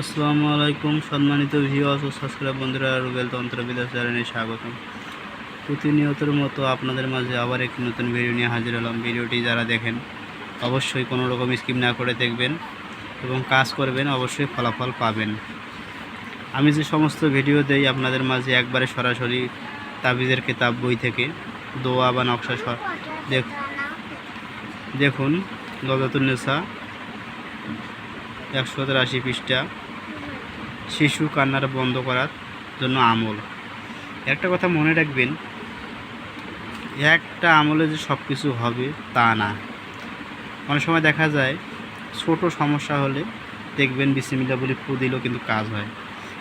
আসসালামু আলাইকুম, সম্মানিত ভিউয়ার্স ও সাবস্ক্রাইব বন্ধুরা, রুবেল তন্ত্রবিদ্যা চ্যানেলে স্বাগতম। প্রতিনিয়তের মতো আপনাদের মাঝে আবার একটি নতুন ভিডিও নিয়ে হাজির হলাম। ভিডিওটি যারা দেখেন, অবশ্যই কোনো রকম স্কিম না করে দেখবেন এবং কাজ করবেন, অবশ্যই ফলাফল পাবেন। আমি যে সমস্ত ভিডিও দেই আপনাদের মাঝে একবারে সরাসরি তাবিজের কিতাব, বই থেকে, দোয়া বা নকশা দেখুন গজাতুন্নেসা একশো আশি পৃষ্ঠা। শিশু কান্নার বন্ধ করার জন্য আমল। একটা কথা মনে রাখবেন, একটা আমলে যে সব কিছু হবে তা না। অনেক সময় দেখা যায়, ছোট সমস্যা হলে দেখবেন বিসিমিল্লা বলে ফু দিলেও কিন্তু কাজ হয়।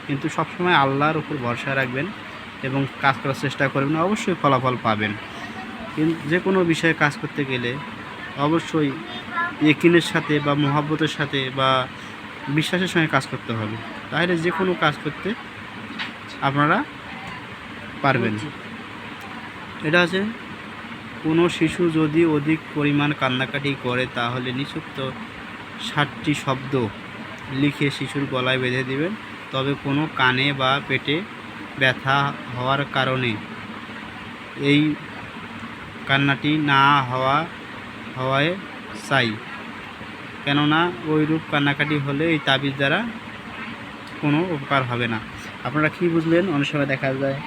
কিন্তু সবসময় আল্লাহর উপর ভরসা রাখবেন এবং কাজ করার চেষ্টা করবেন, অবশ্যই ফলাফল পাবেন। কিন্তু যে কোনো বিষয়ে কাজ করতে গেলে অবশ্যই একিনের সাথে বা মহাব্বতের সাথে বা বিশ্বাসের সঙ্গে কাজ করতে হবে। তাহলে যে কোনো কাজ করতে আপনারা পারবেন। এটা আছে কোনো শিশু যদি অধিক পরিমাণ কান্নাকাটি করে তাহলে নিচুক্ত ষাটটি শব্দ লিখে শিশুর গলায় বেঁধে দিবেন। তবে কোনো কানে বা পেটে ব্যথা হওয়ার কারণে এই কান্নাটি না হওয়া হওয়ায় চাই। কেননা ওইরূপ কান্নাকাটি হলে এই তাবিজ দ্বারা কোনো উপকার হবে না। আপনারা কি বুঝলেন? অনেক সময় দেখা যায়,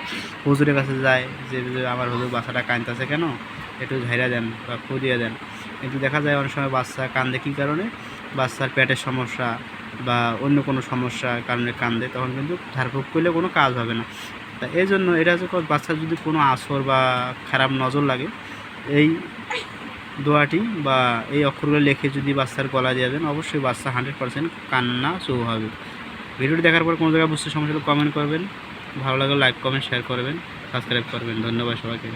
হুজুরের কাছে যায় যে আমার হুজুর বাচ্চাটা কাঁদতেছে কেন? একটু ঝাইরা দেন বা দিয়ে দেন। কিন্তু দেখা যায় অনেক সময় বাচ্চা কান্দে কী কারণে? বাচ্চার পেটের সমস্যা বা অন্য কোনো সমস্যার কারণে কান্দে, তখন কিন্তু ঝাড়ফুঁক করলে কোনো কাজ হবে না। তা এই জন্য এটা হচ্ছে বাচ্চার যদি কোনো আসর বা খারাপ নজর লাগে, এই দোয়াটি বা এই অক্ষরগুলো লেখে যদি বাচ্চার গলা দিয়ে দেন, অবশ্যই বাচ্চা হান্ড্রেড পার্সেন্ট কান্না শুরু হবে। ভিডিওটি দেখার পর কোনো জায়গায় বুঝতে সমস্যা কমেন্ট করবেন। ভালো লাগলে লাইক কমেন্ট শেয়ার করবেন সাবস্ক্রাইব করবেন। ধন্যবাদ সবাইকে।